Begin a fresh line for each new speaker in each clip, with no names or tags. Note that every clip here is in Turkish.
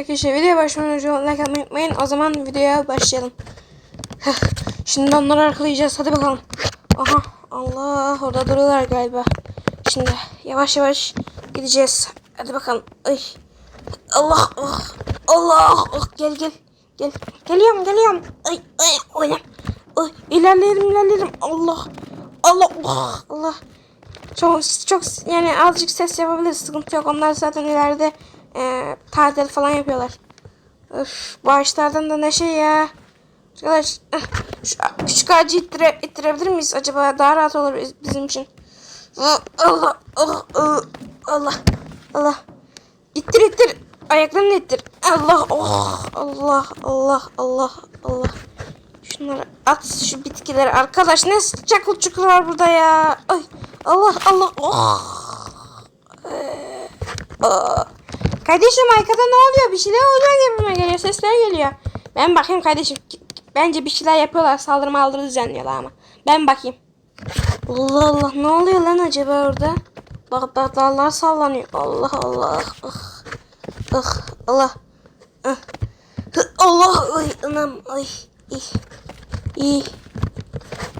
Arkadaşlar videoya başlamadan önce like atmayı unutmayın. O zaman videoya başlayalım. Şimdi onları arkalayacağız. Hadi bakalım. Aha Allah orada duruyorlar galiba. Şimdi yavaş yavaş gideceğiz. Hadi bakalım. Ay. Allah ah, Allah ah, gel gel gel geliyorum geliyorum. Ay ay oynam. Ay ilerleyelim ilerleyelim. Allah Allah ah, Allah. Çok çok yani azıcık ses yapabiliriz. Sıkıntı yok. Onlar zaten ileride e, tatil falan yapıyorlar. Öf, bu ağaçlardan da ne şey ya. Arkadaş eh, şu küçük ağacı ittire, ittirebilir miyiz acaba? Daha rahat olur biz- bizim için. Ah, Allah Allah Allah Allah Allah. İttir ittir. Ayaklarını ittir. Allah oh, Allah Allah Allah Allah. Şunları at şu bitkileri. Arkadaş ne çakıl çukur var burada ya. Ay Allah Allah. Oh. Ee, aa. Kardeşim arkada ne oluyor? Bir şeyler oluyor gibime geliyor. Sesler geliyor. Ben bakayım kardeşim. Bence bir şeyler yapıyorlar. Saldırı maldırı düzenliyorlar ama. Ben bakayım. Allah Allah ne oluyor lan acaba orada? Bak bak dağlar sallanıyor. Allah Allah. Ah. Ah Allah. Ah. Allah ay anam ay. İy. İyi.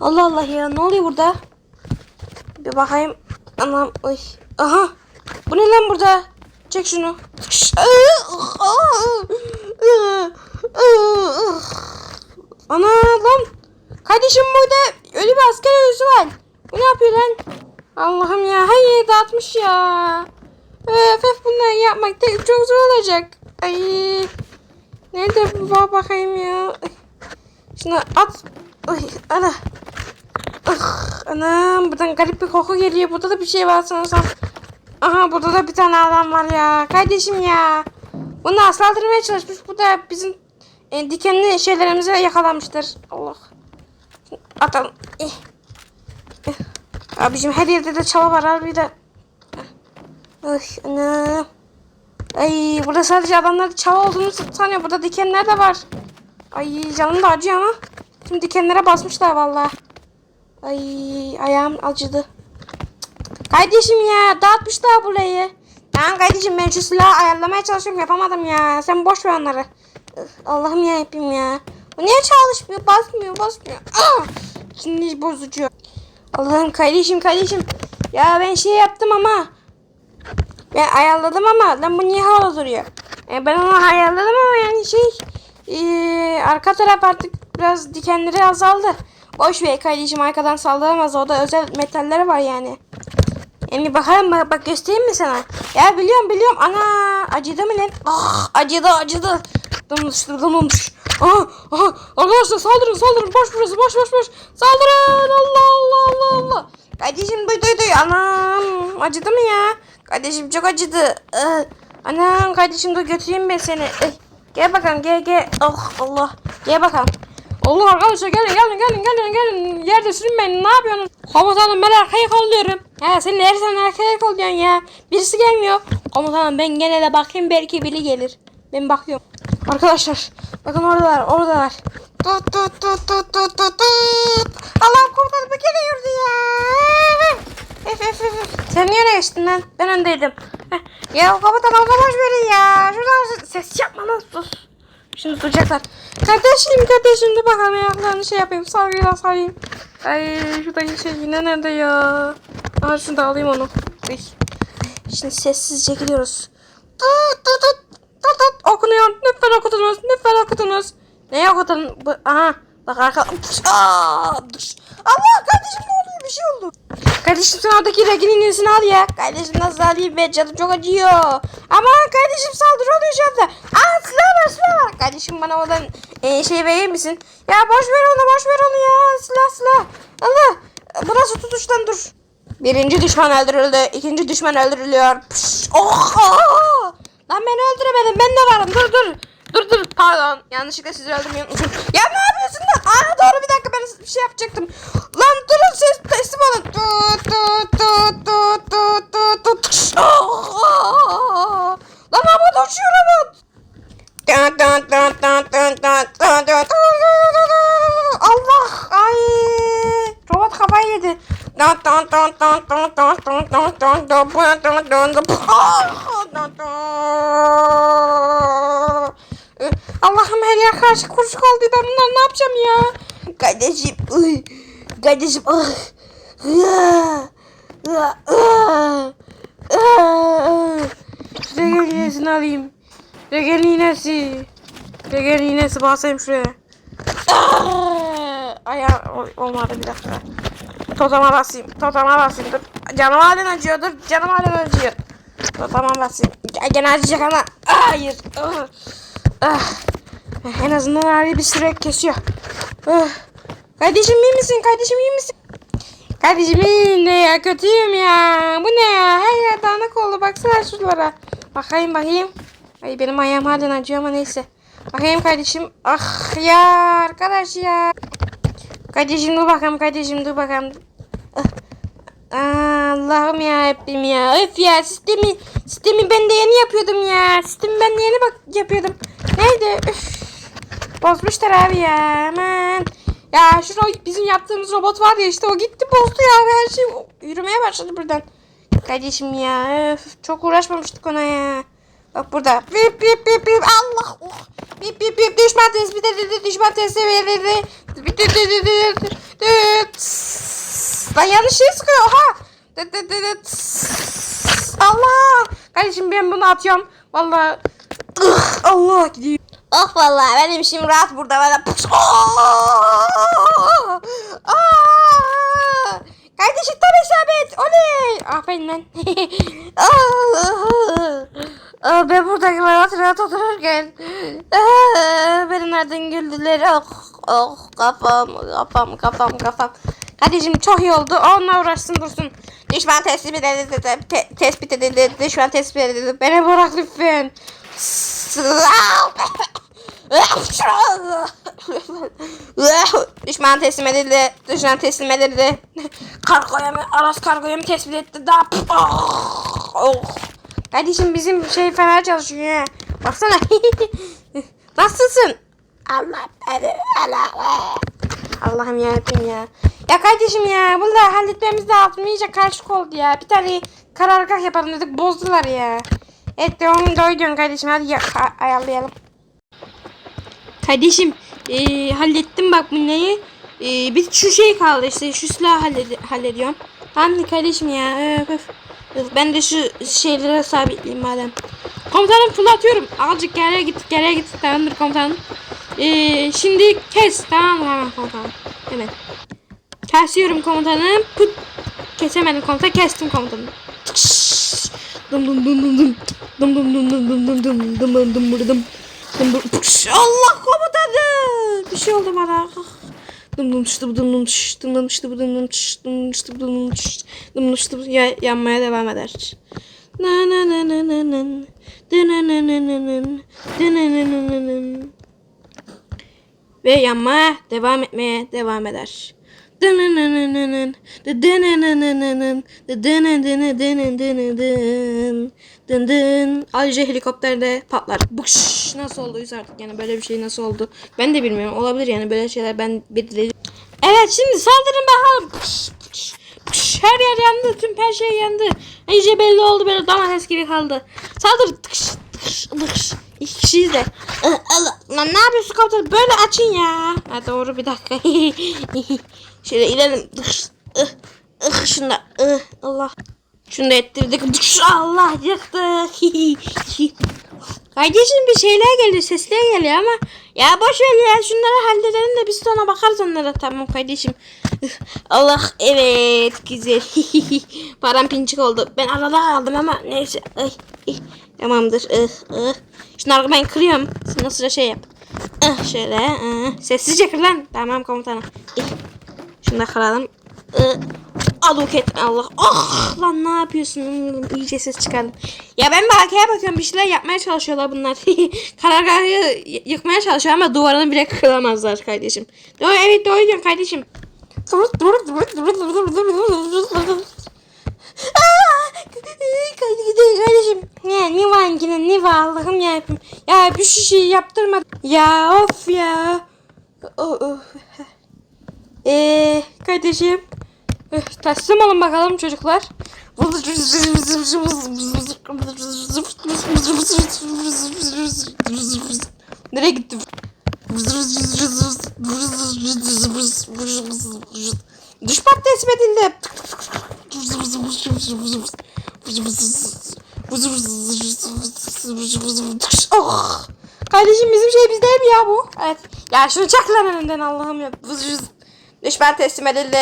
Allah Allah ya ne oluyor burada? Bir bakayım. Anam ay. Aha. Bu ne lan burada? Çek şunu. Ana lan. Kardeşim burada ölü bir asker ölüsü var. Bu ne yapıyor lan? Allah'ım ya her dağıtmış ya. Öf bunları yapmak çok zor olacak. Ay. Nerede bu bakayım ya. Ay. Şunu at. Ay ana. Ah, anam buradan garip bir koku geliyor. Burada da bir şey var sanırsam. Aha burada da bir tane adam var ya. Kardeşim ya. Bunu saldırmaya çalışmış. Bu da bizim e, dikenli şeylerimize yakalanmıştır. Allah. Atalım. Eh. Eh. Abicim her yerde de çava var harbi de. Ay anam. Ay burada sadece adamlar çava olduğunu sanıyor. Burada dikenler de var. Ay canım da acıyor ama. Şimdi dikenlere basmışlar vallahi. Ay ayağım acıdı. Kardeşim ya dağıtmışlar burayı. Tamam kardeşim ben şu silahı ayarlamaya çalışıyorum yapamadım ya. Sen boş ver onları. Allah'ım ya yapayım ya. Bu niye çalışmıyor? Basmıyor basmıyor. Ah! Şimdi bozucu. Allah'ım kardeşim kardeşim. Ya ben şey yaptım ama. Ben ayarladım ama lan bu niye havada duruyor? E, ben onu ayarladım ama yani şey e, arka taraf artık biraz dikenleri azaldı. Boş ver kardeşim arkadan saldıramaz. O da özel metalleri var yani. Yani bakalım bak, bak göstereyim mi sana? Ya biliyorum biliyorum. Ana acıdı mı lan? Ah acıdı acıdı. Donmuş donmuş. Aha aha arkadaşlar saldırın saldırın. Boş burası boş boş boş. Saldırın Allah Allah Allah Allah. Kardeşim duy duy duy. Anam acıdı mı ya? Kardeşim çok acıdı. Ee, anam kardeşim dur götüreyim ben seni. Ay, gel bakalım gel gel. Oh Allah. Gel bakalım. Allah arkadaşlar gelin gelin gelin gelin gelin. Yerde sürünmeyin ne yapıyorsunuz? Komutanım ben arkaya kolluyorum. Ya sen her sen arkaya kolluyorsun ya. Birisi gelmiyor. Komutanım ben gene de bakayım belki biri gelir. Ben bakıyorum. Arkadaşlar bakın oradalar oradalar. Tut tut tut tut tut tut tut. Allah komutanım gene yürüdü ya. Ef, ef, ef. Sen niye öne geçtin lan? Ben öndeydim. Ya komutanım onu boş ya. Şuradan ses yapma lan sus. Şimdi duracaklar. Kardeşim kardeşim dur bakalım ayaklarını şey yapayım. Sarayım sarayım. Ay şuradaki şey yine nerede ya? Şunu da alayım onu. Şimdi sessizce gidiyoruz. Tut tut tut tut tut okunuyor. Lütfen okutunuz. Lütfen okutunuz. Ne okutun? Bu, aha. Bak arka. Aa, dur. Allah kardeşim ne oluyor? Bir şey oldu. Kardeşim sen oradaki reginin iğnesini al ya. Kardeşim nasıl alayım be canım çok acıyor. Ama kardeşim saldırı oluyor şu anda. Aa silah var silah var. Kardeşim bana oradan e, şey verir misin? Ya boş ver onu boş ver onu ya. Silah silah. Allah. Bu nasıl tutuştan dur. Birinci düşman öldürüldü. ikinci düşman öldürülüyor. Pış, oh, aa! Lan beni öldüremedim. Ben de varım. Dur dur. Dur dur pardon. Yanlışlıkla sizi öldürmeyi unutmuşum. Ya ne yapıyorsun lan? Aa doğru bir dakika ben bir şey yapacaktım. Allah'ım her yer karşı kurşuk oldu. Ben bunlar ne yapacağım ya? Kardeşim. Uy. Kardeşim. Ah. Ah. Ah. Ah. Regel iğnesini alayım. Regel iğnesi. Regel iğnesi basayım şuraya. Ah. Ayağım olmadı bir dakika. Totama basayım. Totama basayım. Dur. Canım halen acıyor. Dur. Canım halen acıyor. Totama basayım. Gene acıyacak ama. Hayır. Ah. Ah. En azından ağrıyı bir süre kesiyor. Ah. Kardeşim iyi misin? Kardeşim iyi misin? Kardeşim iyi ne ya? Kötüyüm ya. Bu ne ya? Her yer dağınık oldu. Baksana şuralara. Bakayım bakayım. Ay benim ayağım halen acıyor ama neyse. Bakayım kardeşim. Ah ya arkadaş ya. Kardeşim dur bakalım kardeşim dur bakalım. Ah. Allah'ım ya Rabbim ya. Öf ya sistemi sistemi ben de yeni yapıyordum ya. Sistemi ben de yeni bak yapıyordum. Neydi? Üf. Bozmuşlar abi ya. Aman. Ya şu bizim yaptığımız robot var ya işte o gitti bozdu ya. Her şey yürümeye başladı buradan. Kardeşim ya. Öf, çok uğraşmamıştık ona ya. Bak burada. Bip bip bip bip. Allah. Oh. Bip bip bip. Düşman tespit edildi. Düşman tespit edildi. Lan yanlış şey sıkıyor. Ha. Düt, düt, düt, düt. Allah. Kardeşim ben bunu atıyorum. Vallahi. Allah gidiyor. Oh vallahi benim işim rahat burada. Bana! Aa! Kardeşim tam isabet. Oley. Aferin lan. Ben burada rahat rahat otururken aa, beni nereden güldüler. Oh, oh kafam kafam kafam kafam. Kardeşim çok iyi oldu. Onunla uğraşsın dursun. Düşman tespit edildi. Te- tespit edildi. Düşman tespit edildi. Beni bırak lütfen. Düşman teslim edildi. Düşman teslim edildi. Kargoya mı? Aras kargoya tespit etti? Daha oh. Kardeşim bizim şey fena çalışıyor. Baksana. Nasılsın? Allah beni Allah. Allah'ım yarabbim ya. Ya kardeşim ya bunları halletmemiz lazım. İyice karışık oldu ya. Bir tane karargah yapalım dedik bozdular ya. Evet devam da oynuyorsun kardeşim. Hadi ya, ayarlayalım. Kardeşim eee, hallettim bak bunları. Eee bir şu şey kaldı işte şu silahı halledi- hallediyorum. Mı kardeşim ya? Öf, öf. Ben de şu şeylere sabitleyeyim madem. Komutanım fırlatıyorum. Azıcık geriye git geriye git. Tamamdır komutanım. Eee şimdi kes. Tamam hemen komutanım. Hemen. Kesiyorum komutanım. Pıt. Kesemedim komutan. Kestim komutanım. Dum dum dum. Dum dum dum dum dum dum dum dum dum dum dum dum. Dum dum. Pıkş. Allah komutanım. Bir şey oldu bana. Dum dum şış, dum dum şıdı bu dum dum şış, dum dum şıdı bu- ya, yanmaya devam eder. Na na na na na na. Na na na na na na na na na. Ve yanmaya devam etmeye devam eder. Ayrıca helikopter de patlar. Bukş, nasıl olduysa artık yani böyle bir şey nasıl oldu. Ben de bilmiyorum. Olabilir yani böyle şeyler ben bir Evet şimdi saldırın bakalım. Pış, pış, pış. Her yer yandı. Tüm her şey yandı. İyice belli oldu böyle domates gibi kaldı. Saldır. Tıkış, tıkış, tıkış. İki kişiyiz de. Allah. Lan ne yapıyorsun komutanım? Böyle açın ya. Ha doğru bir dakika. Şöyle inelim. Ih, ıh, şunda. ıh, Allah. Şunu da ettirdik. Tıkış, Allah yıktık. Kardeşim bir şeyler geliyor, sesler geliyor ama ya boş ver ya şunları halledelim de biz sonra bakarız onlara tamam kardeşim. Allah evet güzel. Param pinçik oldu. Ben arada kaldım ama neyse. Ay, ay, tamamdır. ih, ih. Şunları ben kırıyorum. Sen nasıl şey yap. Şöyle. Sessizce kır lan. Tamam komutanım. Ih. Şunu da kıralım. Aduket Allah. Ah lan ne yapıyorsun? İyice ses çıkardım. Ya ben bir arkaya bakıyorum bir şeyler yapmaya çalışıyorlar bunlar. Karargahı yıkmaya çalışıyor ama duvarını bile kıramazlar kardeşim. Doğru evet doğru diyorsun kardeşim. Kardeşim ne ne var yine ne var Allah'ım ya ya bir şey yaptırma ya of ya of. of. Eee kardeşim Öf, teslim olun bakalım çocuklar. Nereye gitti? Düşman teslim edildi. Oh! Kardeşim bizim şey bizde mi ya bu? Evet. Ya şunu çak lan önünden Allah'ım ya. Düşman teslim edildi.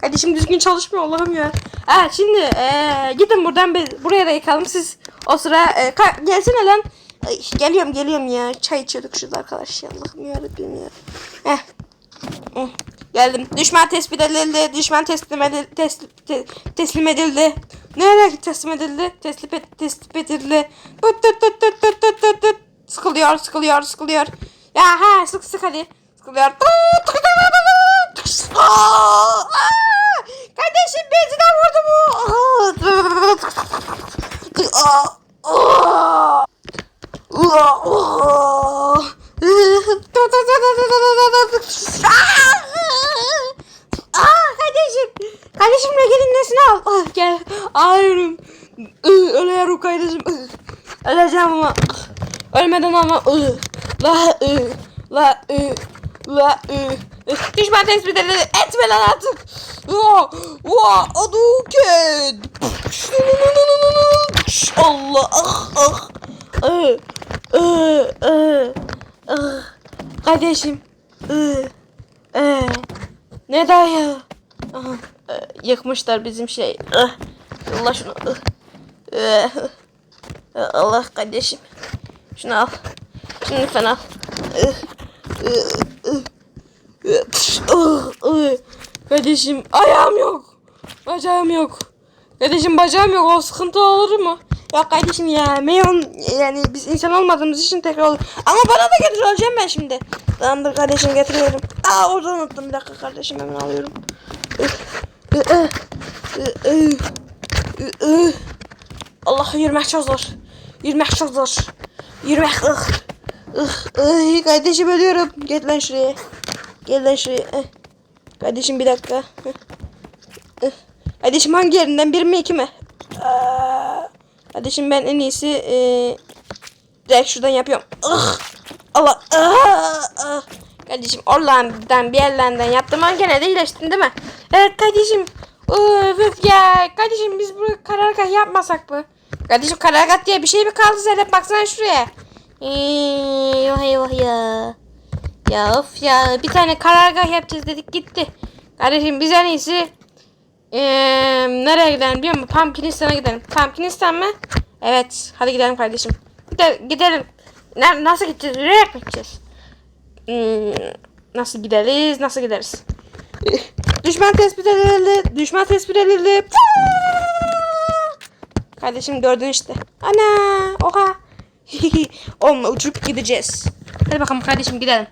Kardeşim düzgün çalışmıyor Allah'ım ya. Evet şimdi eee, gidin buradan be- buraya da yıkalım siz o sıra ka- gelsene lan. Ay, geliyorum geliyorum ya. Çay içiyorduk şurada arkadaş ya Allah'ım yarabbim ya. Heh. Hı, Geldim. Düşman tespit edildi. Düşman teslim edildi. Teslim, te- teslim edildi. Nereye teslim edildi? Teslim, et, teslim edildi. Tut tut tut tut tut tut tut. Sıkılıyor, sıkılıyor, sıkılıyor. Ya ha sık sık hadi. Sıkılıyor. Kardeşim benzine vurdu bu. Aa, kardeşim. Kardeşim ne gelin nesini al. Ah, gel. Ağlıyorum. Ih, Ölüyorum kardeşim. Öleceğim ama. Ölmeden ama. Ih. La ih. La. La. Ih. Düşman tespit edildi. Etme lan artık. Vaa. Vaa. Aduket. Allah. Ah ah. Ih. Ih. Ih. Ih. Kardeşim. Ih. Ne dayı? Aha, e, yıkmışlar bizim şey. Ah, Allah şunu. Eh, Allah kardeşim. Şunu al. Şunu lütfen al. Kardeşim ayağım yok. Bacağım yok. Kardeşim bacağım yok. O sıkıntı olur mu? Ya kardeşim ya. Meyon yani biz insan olmadığımız için tekrar olur. Ama bana da getir öleceğim ben şimdi. Tamamdır kardeşim getiriyorum. Aa orada unuttum. Bir dakika kardeşim hemen alıyorum. Allah yürümek çok zor. Yürümek çok zor. Yürümek ıh. Ih, ih, kardeşim ölüyorum. Gel lan şuraya. Gel lan şuraya. Eh. Kardeşim bir dakika. Eh. Kardeşim hangi yerinden? Bir mi iki mi? Aa. Kardeşim ben en iyisi eee direkt şuradan yapıyorum. Ih. Allah. Ah, ah. Kardeşim oralardan bir yerlerden yaptım ama gene de iyileştin değil mi? Evet kardeşim. Üf ya. Kardeşim biz bu karargah yapmasak mı? Kardeşim karargah diye bir şey mi kaldı Zeynep? Baksana şuraya. Eyvah eyvah ya. Ya of ya. Bir tane karargah yapacağız dedik gitti. Kardeşim biz en iyisi eee, nereye gidelim biliyor musun? Pumpkinistan'a gidelim. Pumpkinistan mı? Evet. Hadi gidelim kardeşim. Gidelim. gidelim. Ne- nasıl gideceğiz? Yürüyerek gideceğiz? Hmm, nasıl gideriz? Nasıl gideriz? Düşman tespit edildi. Düşman tespit edildi. Kardeşim gördün işte. Ana, oha. Olma uçurup gideceğiz. Hadi bakalım kardeşim gidelim.